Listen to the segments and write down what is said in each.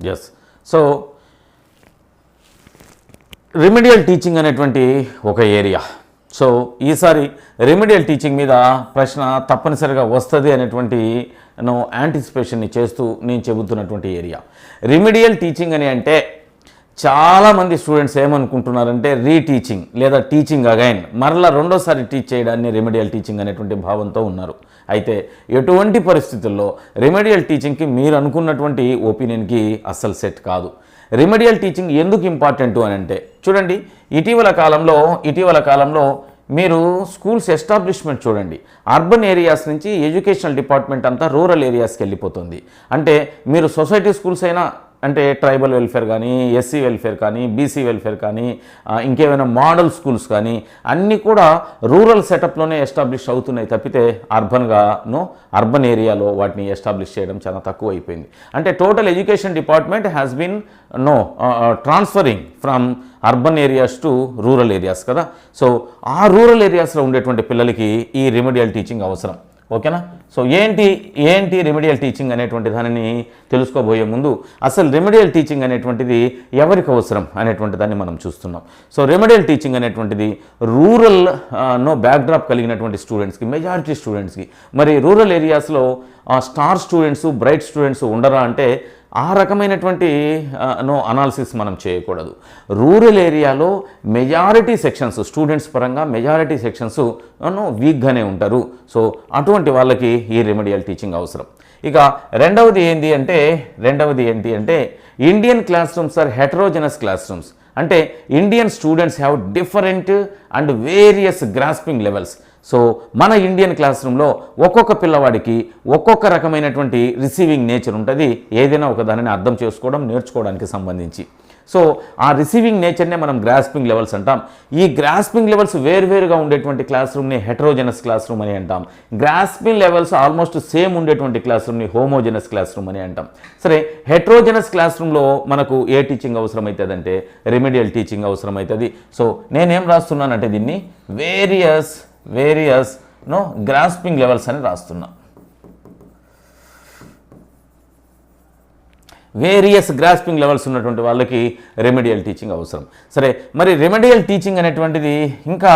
Yes so remedial teaching అనేటువంటి ఒక area so ఈసారి రెమిడియల్ టీచింగ్ మీద ప్రశ్న తప్పనిసరిగా వస్తుంది అనేటువంటి నో యాంటిసిపేషన్ని చేస్తూ నేను చెబుతున్నటువంటి ఏరియా రెమిడియల్ టీచింగ్ అని అంటే చాలామంది స్టూడెంట్స్ ఏమనుకుంటున్నారంటే రీటీచింగ్ లేదా టీచింగ్ అగైన్ మరలా రెండోసారి టీచ్ చేయడాన్ని రెమెడియల్ టీచింగ్ అనేటువంటి భావంతో ఉన్నారు. అయితే ఎటువంటి పరిస్థితుల్లో రెమెడియల్ టీచింగ్కి మీరు అనుకున్నటువంటి ఒపీనియన్కి అస్సలు సెట్ కాదు. రెమెడియల్ టీచింగ్ ఎందుకు ఇంపార్టెంట్ అని అంటే చూడండి ఇటీవల కాలంలో ఇటీవల కాలంలో మీరు స్కూల్స్ ఎస్టాబ్లిష్మెంట్ చూడండి. అర్బన్ ఏరియాస్ నుంచి ఎడ్యుకేషనల్ డిపార్ట్మెంట్ అంతా రూరల్ ఏరియాస్కి వెళ్ళిపోతుంది. అంటే మీరు సొసైటీ స్కూల్స్ అయినా అంటే ట్రైబల్ వెల్ఫేర్ కానీ ఎస్సీ వెల్ఫేర్ కానీ బీసీ వెల్ఫేర్ కానీ ఇంకేమైనా మోడల్ స్కూల్స్ కానీ అన్నీ కూడా రూరల్ సెటప్లోనే ఎస్టాబ్లిష్ అవుతున్నాయి తప్పితే అర్బన్గాను అర్బన్ ఏరియాలో వాటిని ఎస్టాబ్లిష్ చేయడం చాలా తక్కువ అయిపోయింది అంటే total education department has been no transferring from urban areas to rural areas కదా. సో ఆ రూరల్ ఏరియాస్లో ఉండేటువంటి పిల్లలకి ఈ రెమెడియల్ టీచింగ్ అవసరం. ఓకేనా? సో ఏంటి ఏంటి రెమెడియల్ టీచింగ్ అనేటువంటి దానిని తెలుసుకోబోయే ముందు అసలు రెమెడియల్ టీచింగ్ అనేటువంటిది ఎవరికి అవసరం అనేటువంటి దాన్ని మనం చూస్తున్నాం. సో రెమెడియల్ టీచింగ్ అనేటువంటిది రూరల్ నో బ్యాక్డ్రాప్ కలిగినటువంటి స్టూడెంట్స్కి మెజారిటీ స్టూడెంట్స్కి మరి రూరల్ ఏరియాస్లో స్టార్ స్టూడెంట్స్ బ్రైట్ స్టూడెంట్స్ ఉండరా అంటే ఆ రకమైనటువంటి నో అనాలిసిస్ మనం చేయకూడదు. రూరల్ ఏరియాలో మెజారిటీ సెక్షన్స్ స్టూడెంట్స్ పరంగా మెజారిటీ సెక్షన్స్ నో వీక్గానే ఉంటారు. సో అటువంటి వాళ్ళకి ఈ రెమెడియల్ టీచింగ్ అవసరం. ఇక రెండవది ఏంటి అంటే రెండవది ఏంటి అంటే Indian classrooms are heterogeneous classrooms అంటే Indian students have different and various grasping levels. So మన ఇండియన్ క్లాస్ రూమ్లో ఒక్కొక్క పిల్లవాడికి ఒక్కొక్క రకమైనటువంటి రిసీవింగ్ నేచర్ ఉంటుంది. ఏదైనా ఒక దానిని అర్థం చేసుకోవడం నేర్చుకోవడానికి సంబంధించి. సో ఆ రిసీవింగ్ నేచర్నే మనం గ్రాస్పింగ్ లెవెల్స్ అంటాం. ఈ గ్రాస్పింగ్ లెవెల్స్ వేరువేరుగా ఉండేటువంటి క్లాస్ రూమ్ని హెటరోజనస్ క్లాస్ రూమ్ అని అంటాం. గ్రాస్పింగ్ లెవెల్స్ ఆల్మోస్ట్ సేమ్ ఉండేటువంటి క్లాస్ రూమ్ని హోమోజెనస్ క్లాస్ రూమ్ అని అంటాం. సరే హెటరోజనస్ క్లాస్ రూమ్లో మనకు ఏ టీచింగ్ అవసరం అంటే రెమెడియల్ టీచింగ్ అవసరమవుతుంది సో నేనేం రాస్తున్నానంటే దీన్ని? Various various no grasping levels అని రాస్తున్నా. వేరియస్ గ్రాస్పింగ్ లెవెల్స్ ఉన్నటువంటి వాళ్ళకి రెమెడియల్ టీచింగ్ అవసరం. సరే మరి రెమెడియల్ టీచింగ్ అనేటువంటిది ఇంకా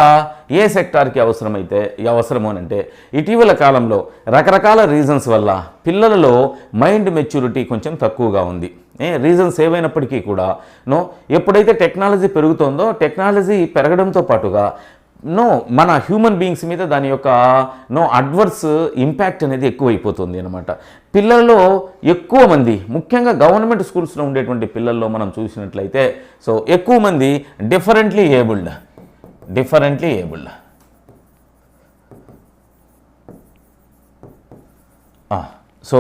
ఏ సెక్టార్కి అవసరమైతే అవసరము అని అంటే ఇటీవల కాలంలో రకరకాల రీజన్స్ వల్ల పిల్లలలో మైండ్ మెచ్యూరిటీ కొంచెం తక్కువగా ఉంది. ఏ రీజన్స్ ఏవైనప్పటికీ కూడా నో ఎప్పుడైతే టెక్నాలజీ పెరుగుతుందో టెక్నాలజీ పెరగడంతో పాటుగా నో మన హ్యూమన్ బీయింగ్స్ మీద దాని యొక్క నో అడ్వర్స్ ఇంపాక్ట్ అనేది ఎక్కువైపోతుంది అనమాట పిల్లల్లో ఎక్కువ మంది ముఖ్యంగా గవర్నమెంట్ స్కూల్స్లో ఉండేటువంటి పిల్లల్లో మనం చూసినట్లయితే సో ఎక్కువ మంది differently abled differently abled so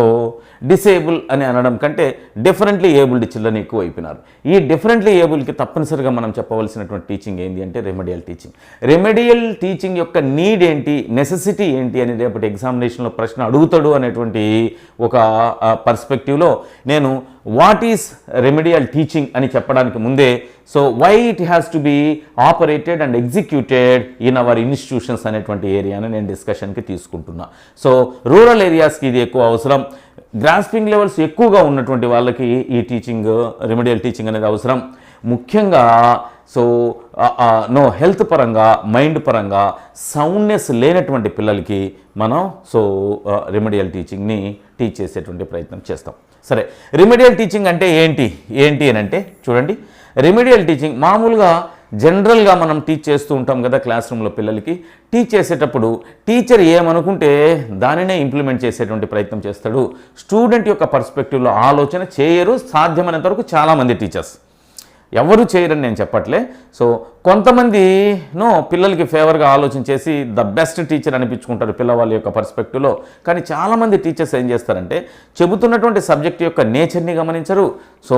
disable అని అనడం కంటే డిఫరెంట్లీ ఏబుల్డ్ చిల్డ్రన్ ఎక్కువ అయిపోయినారు ఈ డిఫరెంట్లీ ఏబుల్కి తప్పనిసరిగా మనం చెప్పవలసినటువంటి టీచింగ్ ఏంటి అంటే రెమెడియల్ టీచింగ్ రెమెడియల్ టీచింగ్ యొక్క నీడ్ ఏంటి నెసెసిటీ ఏంటి అని రేపటి ఎగ్జామినేషన్లో ప్రశ్న అడుగుతాడు అనేటువంటి ఒక పర్స్పెక్టివ్లో నేను వాట్ ఈస్ రెమెడియల్ టీచింగ్ అని చెప్పడానికి ముందే so why it has to be operated and executed in our institutions అనేటువంటి ఏరియాని నేను డిస్కషన్కి తీసుకుంటున్నా. సో రూరల్ ఏరియాస్కి ఇది ఎక్కువ అవసరం. గ్రాస్పింగ్ లెవెల్స్ ఎక్కువగా ఉన్నటువంటి వాళ్ళకి ఈ టీచింగ్ రెమెడియల్ టీచింగ్ అనేది అవసరం. ముఖ్యంగా సో నో హెల్త్ పరంగా మైండ్ పరంగా సౌండ్నెస్ లేనటువంటి పిల్లలకి మనం సో రెమెడియల్ టీచింగ్ని టీచ్ చేసేటువంటి ప్రయత్నం చేస్తాం. సరే రెమెడియల్ టీచింగ్ అంటే ఏంటి? ఏంటి అని అంటే చూడండి. రెమెడియల్ టీచింగ్ మామూలుగా జనరల్గా మనం టీచ్ చేస్తూ ఉంటాం కదా క్లాస్ రూమ్లో పిల్లలకి. టీచ్ చేసేటప్పుడు టీచర్ ఏమనుకుంటే దానినే ఇంప్లిమెంట్ చేసేటువంటి ప్రయత్నం చేస్తాడు. స్టూడెంట్ యొక్క పర్స్పెక్టివ్లో ఆలోచన చేయరు సాధ్యమైనంత వరకు చాలామంది టీచర్స్ ఎవరు చేయరని నేను చెప్పట్లే. సో కొంతమందిను పిల్లలకి ఫేవర్గా ఆలోచన చేసి ద బెస్ట్ టీచర్ అనిపించుకుంటారు పిల్లవాళ్ళ యొక్క పర్స్పెక్టివ్లో కానీ చాలామంది టీచర్స్ ఏం చేస్తారంటే చెబుతున్నటువంటి సబ్జెక్ట్ యొక్క నేచర్ని గమనించరు. సో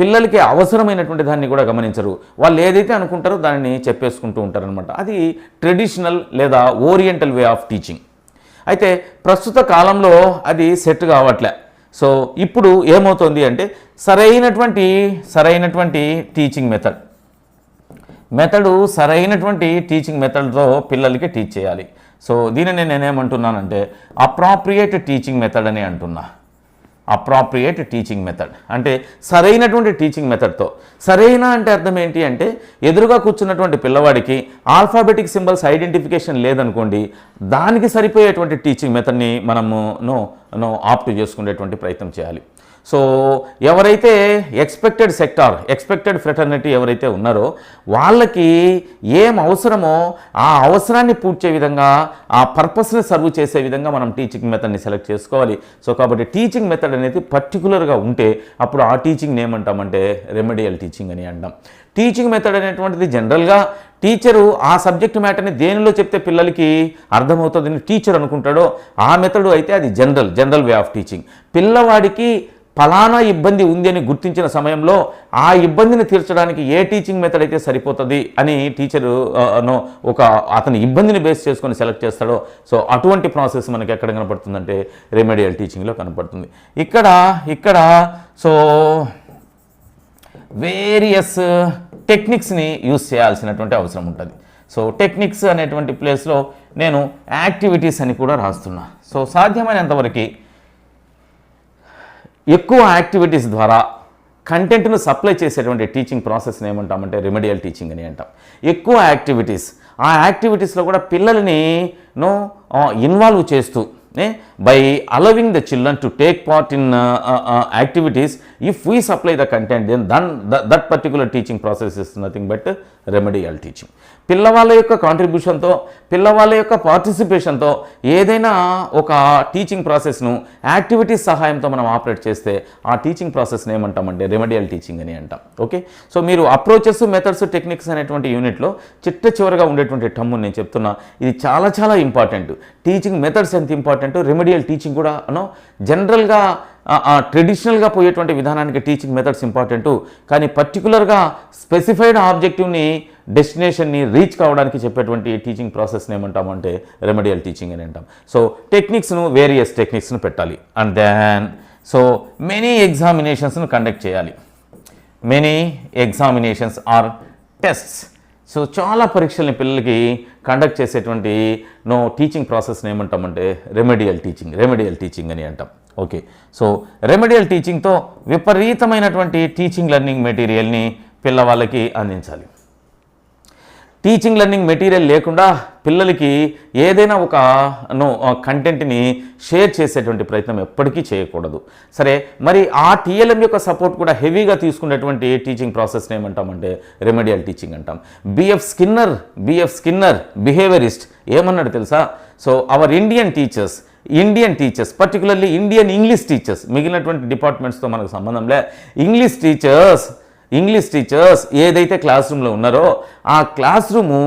పిల్లలకి అవసరమైనటువంటి దాన్ని కూడా గమనించరు. వాళ్ళు ఏదైతే అనుకుంటారో దానిని చెప్పేసుకుంటూ ఉంటారనమాట అది ట్రెడిషనల్ లేదా ఓరియంటల్ వే ఆఫ్ టీచింగ్ అయితే ప్రస్తుత కాలంలో అది సెట్ కావట్లే. సో ఇప్పుడు ఏమవుతుంది అంటే సరైనటువంటి సరైనటువంటి టీచింగ్ మెథడ్ మెథడు సరైనటువంటి టీచింగ్ మెథడ్తో పిల్లలకి టీచ్ చేయాలి. సో దీనిని నేనేమంటున్నానంటే అప్రాప్రియేట్ టీచింగ్ మెథడ్ అని అంటున్నా. అప్రాప్రియేట్ టీచింగ్ మెథడ్ అంటే సరైనటువంటి టీచింగ్ మెథడ్తో సరైన అంటే అర్థం ఏంటి అంటే ఎదురుగా కూర్చున్నటువంటి పిల్లవాడికి ఆల్ఫాబెటిక్ సింబల్స్ ఐడెంటిఫికేషన్ లేదనుకోండి దానికి సరిపోయేటువంటి టీచింగ్ మెథడ్ని మనము నో నో ఆప్ట్ చేసుకునేటువంటి ప్రయత్నం చేయాలి. సో ఎవరైతే ఎక్స్పెక్టెడ్ సెక్టార్ ఎక్స్పెక్టెడ్ ఫ్రెటర్నిటీ ఎవరైతే ఉన్నారో వాళ్ళకి ఏం అవసరమో ఆ అవసరాన్ని పూడ్చే విధంగా ఆ పర్పస్ని సర్వ్ చేసే విధంగా మనం టీచింగ్ మెథడ్ని సెలెక్ట్ చేసుకోవాలి. సో కాబట్టి టీచింగ్ మెథడ్ అనేది పర్టికులర్గా ఉంటే అప్పుడు ఆ టీచింగ్ని ఏమంటామంటే రెమెడియల్ టీచింగ్ అని అంటాం. టీచింగ్ మెథడ్ అనేటువంటిది జనరల్గా టీచరు ఆ సబ్జెక్ట్ మ్యాటర్ని దేనిలో చెప్తే పిల్లలకి అర్థమవుతుందని టీచర్ అనుకుంటాడో ఆ మెథడు అయితే అది general general way of teaching. పిల్లవాడికి ఫలానా ఇబ్బంది ఉంది అని గుర్తించిన సమయంలో ఆ ఇబ్బందిని తీర్చడానికి ఏ టీచింగ్ మెథడ్ అయితే సరిపోతుంది అని టీచరు నో ఒక అతని ఇబ్బందిని బేస్ చేసుకొని సెలెక్ట్ చేస్తాడో. సో అటువంటి ప్రాసెస్ మనకి ఎక్కడ కనపడుతుందంటే రెమెడియల్ టీచింగ్లో కనపడుతుంది. ఇక్కడ ఇక్కడ సో వేరియస్ టెక్నిక్స్ని యూస్ చేయాల్సినటువంటి అవసరం ఉంటుంది. సో టెక్నిక్స్ అనేటువంటి ప్లేస్లో నేను యాక్టివిటీస్ అని కూడా రాస్తున్నా. సో సాధ్యమైనంతవరకు ఎక్కువ యాక్టివిటీస్ ద్వారా కంటెంట్ను సప్లై చేసేటువంటి టీచింగ్ ప్రాసెస్ని ఏమంటామంటే రెమెడియల్ టీచింగ్ అని అంటాం. ఎక్కువ యాక్టివిటీస్ ఆ యాక్టివిటీస్లో కూడా పిల్లల్ని నో ఇన్వాల్వ్ చేస్తూ by allowing the children to take part in activities if we supply the content then then that particular teaching process is nothing but remedial teaching పిల్లవాళ్ళ యొక్క కాంట్రిబ్యూషన్తో పిల్లవాళ్ళ యొక్క పార్టిసిపేషన్తో ఏదైనా ఒక టీచింగ్ ప్రాసెస్ను యాక్టివిటీస్ సహాయంతో మనం ఆపరేట్ చేస్తే ఆ టీచింగ్ ప్రాసెస్ని ఏమంటామంటే రెమెడియల్ టీచింగ్ అని అంటాం. ఓకే సో మీరు అప్రోచెస్ మెథడ్స్ టెక్నిక్స్ అనేటువంటి యూనిట్లో చిట్ట చివరిగా ఉండేటువంటి టమ్ము నేను చెప్తున్నా. ఇది చాలా చాలా ఇంపార్టెంట్ టీచింగ్ మెథడ్స్ ఎంత ఇంపార్టెంట్ రెమెడియల్ టీచింగ్ కూడా అనో జనరల్గా ట్రెడిషనల్గా పోయేటువంటి విధానానికి టీచింగ్ మెథడ్స్ ఇంపార్టెంటు కానీ పర్టికులర్గా స్పెసిఫైడ్ ఆబ్జెక్టివ్ని డెస్టినేషన్ని రీచ్ కావడానికి చెప్పేటువంటి టీచింగ్ ప్రాసెస్ని ఏమంటామంటే రెమెడియల్ టీచింగ్ అని అంటాం. సో టెక్నిక్స్ను వేరియస్ టెక్నిక్స్ను పెట్టాలి. అండ్ దెన్ సో మెనీ ఎగ్జామినేషన్స్ను కండక్ట్ చేయాలి. Many examinations or tests so చాలా పరీక్షల్ని పిల్లలకి కండక్ట్ చేసేటువంటి నో టీచింగ్ ప్రాసెస్ని ఏమంటామంటే రెమెడియల్ టీచింగ్ రెమెడియల్ టీచింగ్ అని అంటాం. ఓకే సో రెమెడియల్ టీచింగ్తో విపరీతమైనటువంటి టీచింగ్ లెర్నింగ్ మెటీరియల్ని పిల్లవాళ్ళకి అందించాలి. టీచింగ్ లెర్నింగ్ మెటీరియల్ లేకుండా పిల్లలకి ఏదైనా ఒక నో కంటెంట్ని షేర్ చేసేటువంటి ప్రయత్నం ఎప్పటికీ చేయకూడదు. సరే మరి ఆ టీఎల్ఎం యొక్క సపోర్ట్ కూడా హెవీగా తీసుకునేటువంటి టీచింగ్ ప్రాసెస్ని ఏమంటామంటే రెమెడియల్ టీచింగ్ అంటాం. B F Skinner B F Skinner behaviourist ఏమన్నాడు తెలుసా? So our Indian teachers Indian teachers particularly Indian English teachers మిగిలినటువంటి డిపార్ట్మెంట్స్తో మనకు సంబంధంలే ఇంగ్లీష్ టీచర్స్ ఇంగ్లీష్ టీచర్స్ ఏదైతే క్లాస్ రూమ్లో ఉన్నారో ఆ క్లాస్ రూము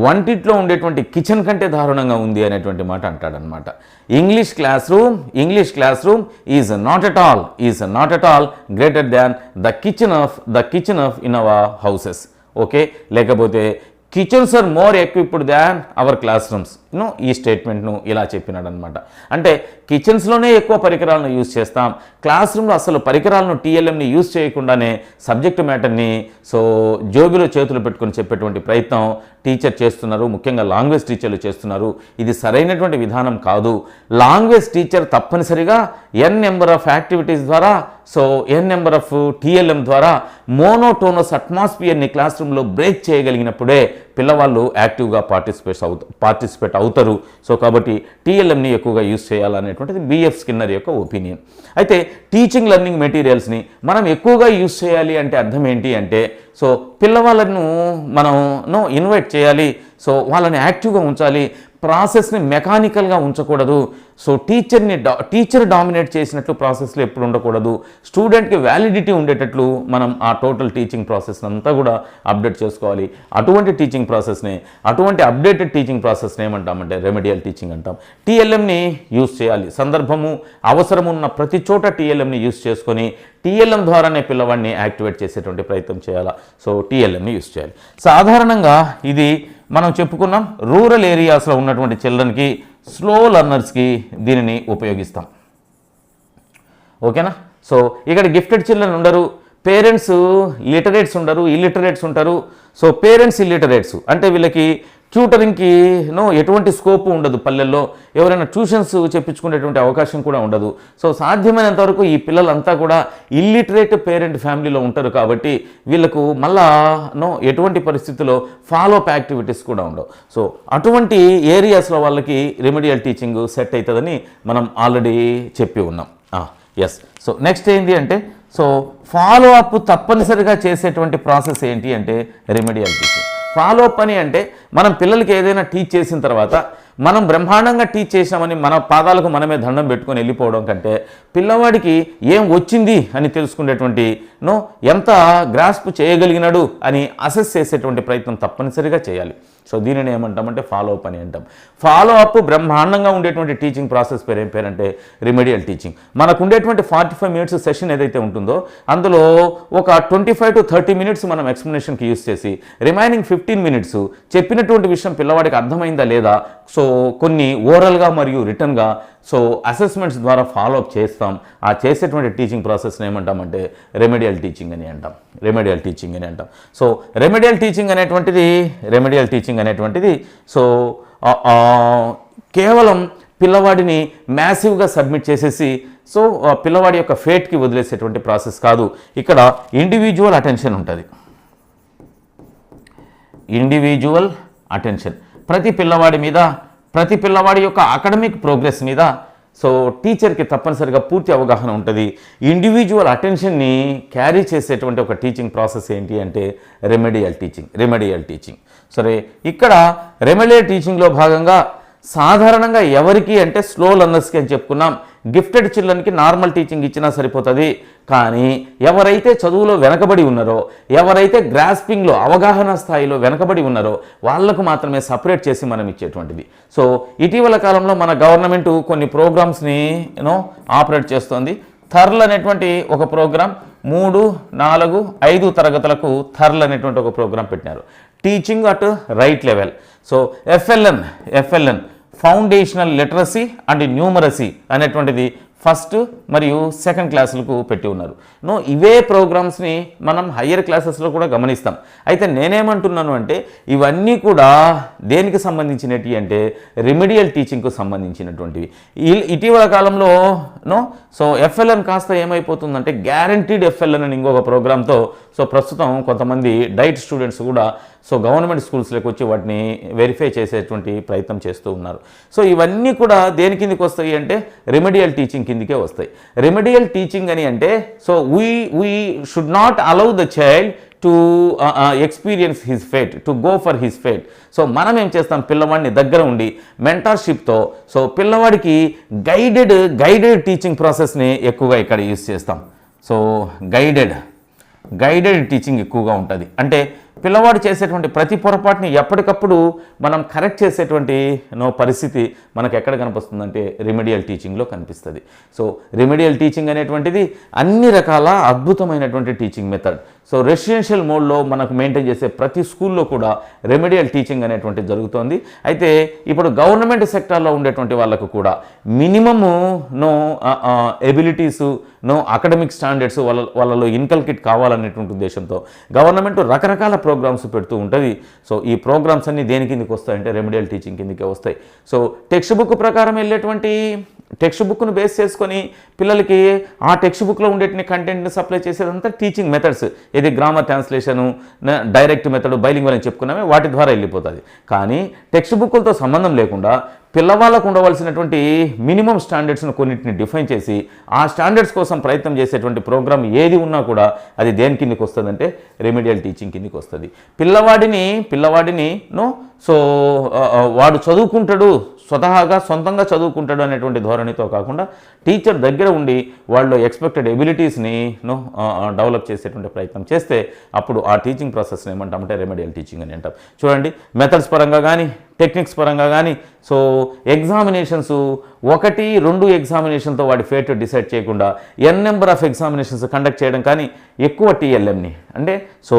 వంటిట్లో ఉండేటువంటి కిచెన్ కంటే దారుణంగా ఉంది అనేటువంటి మాట అంటాడనమాట English classroom English classroom is not at all is not at all greater than the kitchen of the kitchen of in our houses okay లేకపోతే kitchens are more equipped than our classrooms ను ఈ స్టేట్మెంట్ను ఇలా చెప్పినాడు అనమాట అంటే కిచెన్స్లోనే ఎక్కువ పరికరాలను యూజ్ చేస్తాం. క్లాస్ రూమ్లో అసలు పరికరాలను టీఎల్ఎంని యూజ్ చేయకుండానే సబ్జెక్ట్ మ్యాటర్ని సో జోబిలో చేతులు పెట్టుకొని చెప్పేటువంటి ప్రయత్నం టీచర్ చేస్తున్నారు. ముఖ్యంగా లాంగ్వేజ్ టీచర్లు చేస్తున్నారు. ఇది సరైనటువంటి విధానం కాదు. లాంగ్వేజ్ టీచర్ తప్పనిసరిగా ఎన్ నెంబర్ ఆఫ్ యాక్టివిటీస్ ద్వారా so N number of TLM ద్వారా మోనోటోనస్ అట్మాస్ఫియర్ని క్లాస్ రూమ్లో బ్రేక్ చేయగలిగినప్పుడే పిల్లవాళ్ళు యాక్టివ్గా పార్టిసిపేట్ అవు పార్టిసిపేట్ అవుతారు. సో కాబట్టి టీఎల్ఎంని ఎక్కువగా యూజ్ చేయాలనేటువంటిది బిఎఫ్ స్కిన్నర్ యొక్క ఒపీనియన్. అయితే టీచింగ్ లెర్నింగ్ మెటీరియల్స్ని మనం ఎక్కువగా యూస్ చేయాలి అంటే అర్థం ఏంటి అంటే సో పిల్లవాళ్ళను మనం నో ఇన్వైట్ చేయాలి. సో వాళ్ళని యాక్టివ్గా ఉంచాలి. ప్రాసెస్ని మెకానికల్గా ఉంచకూడదు. సో టీచర్ని డా టీచర్ డామినేట్ చేసినట్లు ప్రాసెస్లో ఎప్పుడు ఉండకూడదు. స్టూడెంట్కి వ్యాలిడిటీ ఉండేటట్లు మనం ఆ టోటల్ టీచింగ్ ప్రాసెస్ అంతా కూడా అప్డేట్ చేసుకోవాలి. అటువంటి టీచింగ్ ప్రాసెస్ని అటువంటి అప్డేటెడ్ టీచింగ్ ప్రాసెస్ని ఏమంటామంటే రెమెడియల్ టీచింగ్ అంటాం. టీఎల్ఎంని యూస్ చేయాలి. సందర్భము అవసరం ఉన్న ప్రతి చోట టీఎల్ఎంని యూస్ చేసుకొని టీఎల్ఎం ద్వారానే పిల్లవాడిని యాక్టివేట్ చేసేటువంటి ప్రయత్నం చేయాలా? సో టీఎల్ఎంని యూస్ చేయాలి. సాధారణంగా ఇది మనం చెప్పుకున్నాం రూరల్ ఏరియాస్లో ఉన్నటువంటి చిల్డ్రన్కి స్లో లర్నర్స్కి దీనిని ఉపయోగిస్తాం. ఓకేనా? సో ఇక్కడ గిఫ్టెడ్ చిల్డ్రన్ ఉండరు పేరెంట్స్ లిటరేట్స్ ఉండరు ఇల్లిటరేట్స్ ఉంటారు. సో పేరెంట్స్ ఇల్లిటరేట్స్ అంటే వీళ్ళకి ట్యూటరింగ్కి నో ఎటువంటి స్కోప్ ఉండదు పల్లెల్లో. ఎవరైనా ట్యూషన్స్ చెప్పించుకునేటువంటి అవకాశం కూడా ఉండదు. సో సాధ్యమైనంత వరకు ఈ పిల్లలంతా కూడా ఇల్లిటరేట్ పేరెంట్ ఫ్యామిలీలో ఉంటారు కాబట్టి వీళ్ళకు మళ్ళా నో ఎటువంటి పరిస్థితుల్లో ఫాలో అప్ యాక్టివిటీస్ కూడా ఉండవు. సో అటువంటి ఏరియాస్లో వాళ్ళకి రెమెడియల్ టీచింగ్ సెట్ అవుతుందని మనం ఆల్రెడీ చెప్పి ఉన్నాం. ఎస్ సో నెక్స్ట్ ఏంటి అంటే సో ఫాలో అప్ తప్పనిసరిగా చేసేటువంటి ప్రాసెస్ ఏంటి అంటే రెమెడియల్ టీచింగ్ ఫాలో పని అని అంటే మనం పిల్లలకి ఏదైనా టీచ్ చేసిన తర్వాత మనం బ్రహ్మాండంగా టీచ్ చేసామని మన పాదాలకు మనమే దండం పెట్టుకొని వెళ్ళిపోవడం కంటే పిల్లవాడికి ఏం వచ్చింది అని తెలుసుకునేటువంటి నో ఎంత గ్రాస్ప్ చేయగలిగినాడు అని అసెస్ చేసేటువంటి ప్రయత్నం తప్పనిసరిగా చేయాలి. సో దీనిని ఏమంటామంటే ఫాలో అప్ అని అంటాం. ఫాలో అప్ బ్రహ్మాండంగా ఉండేటువంటి టీచింగ్ ప్రాసెస్ పేరు ఏం పేరంటే రిమెడియల్ టీచింగ్ మనకు ఉండేటువంటి ఫార్టీ ఫైవ్ మినిట్స్ సెషన్ ఏదైతే ఉంటుందో అందులో ఒక twenty five to thirty minutes మనం ఎక్స్ప్లెనేషన్కి యూస్ చేసి రిమైనింగ్ ఫిఫ్టీన్ మినిట్స్ చెప్పినటువంటి విషయం పిల్లవాడికి అర్థమైందా లేదా? సో కొన్ని ఓరల్గా మరియు రిటర్న్గా సో అసెస్మెంట్స్ ద్వారా ఫాలో అప్ చేస్తాం. ఆ చేసేటువంటి టీచింగ్ ప్రాసెస్ని ఏమంటామంటే రెమెడియల్ టీచింగ్ అని అంటాం. రెమెడియల్ టీచింగ్ అని అంటాం. సో రెమెడియల్ టీచింగ్ అనేటువంటిది రెమెడియల్ టీచింగ్ అనేటువంటిది సో కేవలం పిల్లవాడిని మ్యాసివ్గా సబ్మిట్ చేసేసి సో పిల్లవాడి యొక్క ఫేట్కి వదిలేసేటువంటి ప్రాసెస్ కాదు. ఇక్కడ ఇండివిజువల్ అటెన్షన్ ఉంటుంది. ఇండివిజువల్ అటెన్షన్ ప్రతి పిల్లవాడి మీద ప్రతి పిల్లవాడి యొక్క అకాడమిక్ ప్రోగ్రెస్ మీద సో టీచర్కి తప్పనిసరిగా పూర్తి అవగాహన ఉంటుంది. ఇండివిజువల్ అటెన్షన్ని క్యారీ చేసేటువంటి ఒక టీచింగ్ ప్రాసెస్ ఏంటి అంటే రెమెడియల్ టీచింగ్ రెమెడియల్ టీచింగ్. సరే ఇక్కడ రెమెడియల్ టీచింగ్లో భాగంగా సాధారణంగా ఎవరికి అంటే స్లో లర్నర్స్కి అని చెప్పుకున్నాం. గిఫ్టెడ్ చిల్డ్రన్కి నార్మల్ టీచింగ్ ఇచ్చినా సరిపోతుంది. కానీ ఎవరైతే చదువులో వెనకబడి ఉన్నారో ఎవరైతే గ్రాస్పింగ్లో అవగాహన స్థాయిలో వెనకబడి ఉన్నారో వాళ్ళకు మాత్రమే సపరేట్ చేసి మనం ఇచ్చేటువంటిది. సో ఇటీవల కాలంలో మన గవర్నమెంట్ కొన్ని ప్రోగ్రామ్స్ని యూనో ఆపరేట్ చేస్తోంది. థర్ల్ అనేటువంటి ఒక ప్రోగ్రామ్ మూడు నాలుగు ఐదు తరగతులకు థర్ల్ అనేటువంటి ఒక ప్రోగ్రాం పెట్టినారు. Teaching at right level so FLN FLN foundational literacy and numeracy అనేటువంటిది ఫస్ట్ మరియు సెకండ్ క్లాసులకు పెట్టి ఉన్నారు. నో ఇవే ప్రోగ్రామ్స్ని మనం హయ్యర్ క్లాసెస్లో కూడా గమనిస్తాం. అయితే నేనేమంటున్నాను అంటే ఇవన్నీ కూడా దేనికి సంబంధించినవి అంటే రెమిడియల్ టీచింగ్కు సంబంధించినటువంటివి. ఇటీవల కాలంలో నో సో ఎఫ్ఎల్ఎన్ కాస్త ఏమైపోతుందంటే గ్యారంటీడ్ ఎఫ్ఎల్ఎన్ అని ఇంకొక ప్రోగ్రామ్తో సో ప్రస్తుతం కొంతమంది డైట్ స్టూడెంట్స్ కూడా సో గవర్నమెంట్ స్కూల్స్లోకి వచ్చి వాటిని వెరిఫై చేసేటువంటి ప్రయత్నం చేస్తూ ఉన్నారు. సో ఇవన్నీ కూడా దేని కిందకి వస్తాయి అంటే రెమెడియల్ టీచింగ్ కిందకే వస్తాయి. రెమెడియల్ టీచింగ్ అని అంటే so we we should not allow the child to experience his fate to go for his fate so మనం ఏం చేస్తాం? పిల్లవాడిని దగ్గర ఉండి మెంటర్షిప్తో సో పిల్లవాడికి గైడెడ్ గైడెడ్ టీచింగ్ ప్రాసెస్ని ఎక్కువగా ఇక్కడ యూస్ చేస్తాం. సో గైడెడ్ గైడెడ్ టీచింగ్ ఎక్కువగా ఉంటుంది. అంటే పిల్లవాడు చేసేటువంటి ప్రతి పొరపాటుని ఎప్పటికప్పుడు మనం కరెక్ట్ చేసేటువంటి నో పరిస్థితి మనకు ఎక్కడ కనిపిస్తుందంటే రెమెడియల్ టీచింగ్లో కనిపిస్తుంది. సో రెమెడియల్ టీచింగ్ అనేటువంటిది అన్ని రకాల అద్భుతమైనటువంటి టీచింగ్ మెథడ్ సో రెసిడెన్షియల్ మోడ్లో మనకు మెయింటైన్ చేసే ప్రతి స్కూల్లో కూడా రెమెడియల్ టీచింగ్ అనేటువంటి జరుగుతోంది. అయితే ఇప్పుడు గవర్నమెంట్ సెక్టార్లో ఉండేటువంటి వాళ్ళకు కూడా minimum no abilities no academic standards వాళ్ళ వాళ్ళలో ఇన్కల్కిట్ కావాలనేటువంటి ఉద్దేశంతో గవర్నమెంట్ రకరకాల ప్రోగ్రామ్స్ పెడుతూ ఉంటుంది. సో ఈ ప్రోగ్రామ్స్ అన్ని దేని కిందకి వస్తాయంటే రెమెడియల్ టీచింగ్ కిందకే వస్తాయి. సో టెక్స్ట్ బుక్ ప్రకారం వెళ్ళేటువంటి టెక్స్ట్ బుక్ను బేస్ చేసుకొని పిల్లలకి ఆ టెక్స్ట్ బుక్లో ఉండేటువంటి కంటెంట్ని సప్లై చేసేదంతా టీచింగ్ మెథడ్స్ ఇది grammar translation direct method bilingual అని చెప్పుకున్నామే వాటి ద్వారా వెళ్ళిపోతుంది. కానీ టెక్స్ట్ బుక్లతో సంబంధం లేకుండా పిల్లవాళ్ళకు ఉండవలసినటువంటి మినిమం స్టాండర్డ్స్ను కొన్నిటిని డిఫైన్ చేసి ఆ స్టాండర్డ్స్ కోసం ప్రయత్నం చేసేటువంటి ప్రోగ్రామ్ ఏది ఉన్నా కూడా అది దేని కిందకి వస్తుందంటే రెమెడియల్ టీచింగ్ కిందకి వస్తుంది. పిల్లవాడిని పిల్లవాడిని నో సో వాడు చదువుకుంటాడు స్వతహాగా సొంతంగా చదువుకుంటాడు అనేటువంటి ధోరణితో కాకుండా టీచర్ దగ్గర ఉండి వాళ్ళు ఎక్స్పెక్టెడ్ ఎబిలిటీస్ని నో డెవలప్ చేసేటువంటి ప్రయత్నం చేస్తే అప్పుడు ఆ టీచింగ్ ప్రాసెస్ని ఏమంటామంటే రెమెడియల్ టీచింగ్ అని అంటాం. చూడండి మెథడ్స్ పరంగా కానీ టెక్నిక్స్ పరంగా కానీ సో ఎగ్జామినేషన్స్ ఒకటి రెండు ఎగ్జామినేషన్తో వాడి ఫేట్ డిసైడ్ చేయకుండా n number of examinations conduct చేయడం కానీ ఎక్కువ టీఎల్ఎంని అంటే సో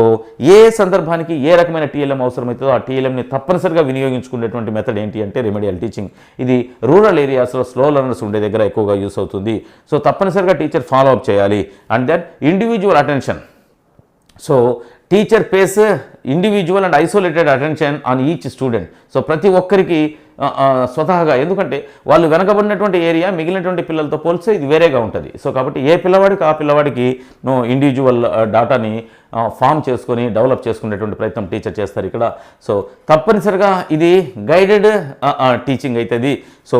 ఏ సందర్భానికి ఏ రకమైన టీఎల్ఎం అవసరమవుతుందో ఆ టీఎల్ఎంని తప్పనిసరిగా వినియోగించుకునేటువంటి మెథడ్ ఏంటి అంటే రెమెడియల్ టీచింగ్ ఇది రూరల్ ఏరియాస్లో స్లో లర్నర్స్ ఉండే దగ్గర ఎక్కువగా యూస్ అవుతుంది. సో తప్పనిసరిగా టీచర్ ఫాలో అప్ చేయాలి. And then individual attention so teacher pays individual and isolated attention on each student so ప్రతి ఒక్కరికి స్వతహాగా. ఎందుకంటే వాళ్ళు వెనకబడినటువంటి ఏరియా మిగిలినటువంటి పిల్లలతో పోల్స్తే ఇది వేరేగా ఉంటుంది. సో కాబట్టి ఏ పిల్లవాడికి ఆ పిల్లవాడికి నో ఇండివిజువల్ డాటాని ఫామ్ చేసుకొని డెవలప్ చేసుకునేటువంటి ప్రయత్నం టీచర్ చేస్తారు ఇక్కడ. సో తప్పనిసరిగా ఇది గైడెడ్ టీచింగ్ అవుతుంది సో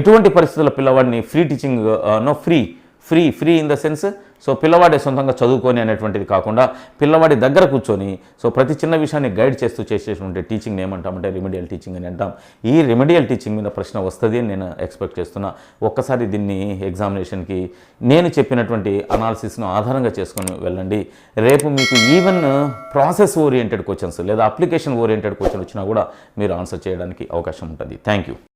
ఎటువంటి పరిస్థితుల్లో పిల్లవాడిని free teaching no free free free in the sense so పిల్లవాడే సొంతంగా చదువుకొని అనేటువంటిది కాకుండా పిల్లవాడి దగ్గర కూర్చొని సో ప్రతి చిన్న విషయాన్ని గైడ్ చేస్తూ చేసేటువంటి టీచింగ్ ఏమంటామంటే రెమెడియల్ టీచింగ్ అని అంటాం. ఈ రెమెడియల్ టీచింగ్ మీద ప్రశ్న వస్తుంది అని నేను ఎక్స్పెక్ట్ చేస్తున్నా. ఒక్కసారి దీన్ని ఎగ్జామినేషన్కి నేను చెప్పినటువంటి అనాలిసిస్ను ఆధారంగా చేసుకొని వెళ్ళండి. రేపు మీకు ఈవెన్ ప్రాసెస్ ఓరియంటెడ్ క్వశ్చన్స్ లేదా అప్లికేషన్ ఓరియంటెడ్ క్వశ్చన్ వచ్చినా కూడా మీరు ఆన్సర్ చేయడానికి అవకాశం ఉంటుంది. Thank you